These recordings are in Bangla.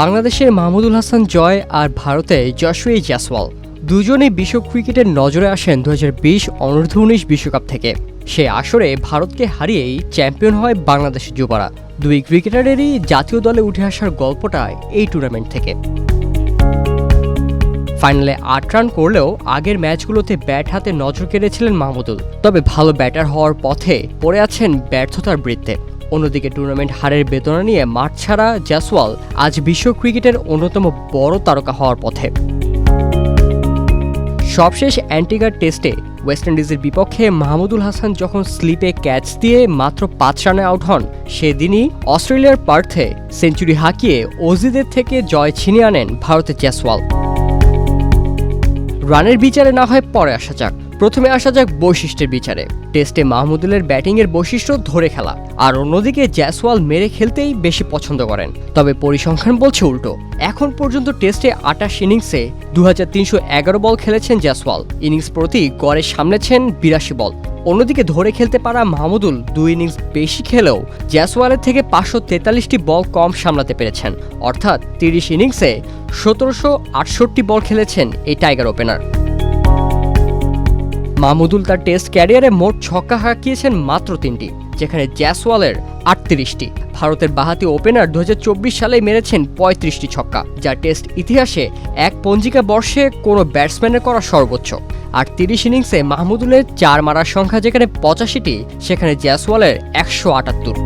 বাংলাদেশের মাহমুদুল হাসান জয় আর ভারতে যশোয়ী জাসওয়াল। দুজনেই বিশ্ব ক্রিকেটের নজরে আসেন দু অনূর্ধ্ব উনিশ বিশ্বকাপ থেকে। সে আসরে ভারতকে হারিয়েই চ্যাম্পিয়ন হয় বাংলাদেশের যুবরা। দুই ক্রিকেটারেরই জাতীয় দলে উঠে আসার গল্পটা এই টুর্নামেন্ট থেকে। ফাইনালে আট রান করলেও আগের ম্যাচগুলোতে ব্যাট হাতে নজর কেড়েছিলেন মাহমুদুল। তবে ভালো ব্যাটার হওয়ার পথে পড়ে আছেন ব্যর্থতার বৃত্তে। অন্যদিকে টুর্নামেন্ট হারের বেদনা নিয়ে মাঠ ছাড়া জাসওয়াল আজ বিশ্ব ক্রিকেটের অন্যতম বড় তারকা হওয়ার পথে। সবশেষ অ্যান্টিগার টেস্টে ওয়েস্ট ইন্ডিজের বিপক্ষে মাহমুদুল হাসান যখন স্লিপে ক্যাচ দিয়ে মাত্র পাঁচ রানে আউট হন, সেদিনই অস্ট্রেলিয়ার পার্থে সেঞ্চুরি হাঁকিয়ে অজিদের থেকে জয় ছিনিয়ে আনেন ভারতের জয়সওয়াল রানের বিচারে না হয় পরে আসা যাক। প্রথমে আসা যাক বৈশিষ্ট্যের বিচারে। টেস্টে মাহমুদুলের ব্যাটিংয়ের বৈশিষ্ট্য ধরে খেলা। আর অন্যদিকে জ্যাসওয়াল মেরে খেলতেই বেশি পছন্দ করেন। তবে পরিসংখ্যান বলছে উল্টো। এখন পর্যন্ত টেস্টে আটাশ ইনিংসে দু হাজার তিনশো এগারো বল খেলেছেন জ্যাসওয়াল। ইনিংস প্রতি গড়ে সামলেছেন বিরাশি বল। অন্যদিকে ধরে খেলতে পারা মাহমুদুল দুই ইনিংস বেশি খেলেও জ্যাসওয়ালের থেকে পাঁচশো তেতাল্লিশটি বল কম সামলাতে পেরেছেন। অর্থাৎ তিরিশ ইনিংসে সতেরোশো আটষট্টি বল খেলেছেন এই টাইগার ওপেনার। মাহমুদুল তার টেস্ট ক্যারিয়ারে মোট ছক্কা হাঁকিয়েছেন মাত্র তিনটি, যেখানে জ্যাসওয়ালের আটত্রিশটি। ভারতের বাহাতি ওপেনার দু হাজার চব্বিশ সালে মেরেছেন পঁয়ত্রিশটি ছক্কা যা টেস্ট ইতিহাসে এক পঞ্জিকা বর্ষে কোনো ব্যাটসম্যানের করা সর্বোচ্চ। আর তিরিশ ইনিংসে মাহমুদুলের চার মারার সংখ্যা, যেখানে পঁচাশিটি, সেখানে জ্যাসওয়ালের একশো আটাত্তর।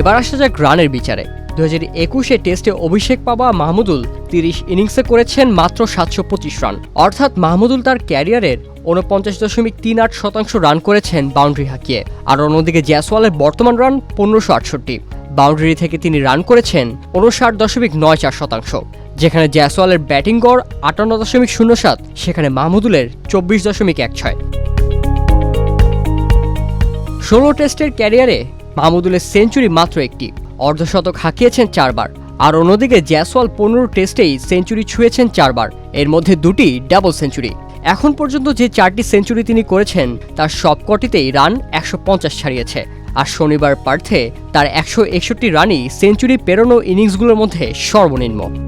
এবার আসা যাক রানের বিচারে। দু হাজার একুশে টেস্টে অভিষেক পাওয়া মাহমুদুল তিরিশ ইনিংসে করেছেন মাত্র সাতশো পঁচিশ রান। অর্থাৎ মাহমুদুল তার ক্যারিয়ারের উনপঞ্চাশ দশমিক তিন আট শতাংশ রান করেছেন বাউন্ডারি হাঁকিয়ে। আর অন্যদিকে জ্যাসওয়ালের বর্তমান রান পনেরোশো আটষট্টি। বাউন্ডারি থেকে তিনি রান করেছেন উনষাট দশমিক নয় চার শতাংশ। যেখানে জ্যাসওয়ালের ব্যাটিং গড় আটান্ন দশমিক শূন্য সাত, সেখানে মাহমুদুলের চব্বিশ দশমিক এক ছয়। ষোলো টেস্টের ক্যারিয়ারে মাহমুদুলের সেঞ্চুরি মাত্র একটি। অর্ধশতক হাঁকিয়েছেন চারবার। আর অন্যদিকে জ্যাসওয়াল পনেরো টেস্টেই সেঞ্চুরি ছুঁয়েছেন চারবার। এর মধ্যে দুটি ডাবল সেঞ্চুরি। এখন পর্যন্ত যে চারটি সেঞ্চুরি তিনি করেছেন, তার সবকটিতেই রান একশো পঞ্চাশ ছাড়িয়েছে। আর শনিবার পার্থে তার একশো একষট্টি রানই সেঞ্চুরি পেরোনো ইনিংসগুলোর মধ্যে সর্বনিম্ন।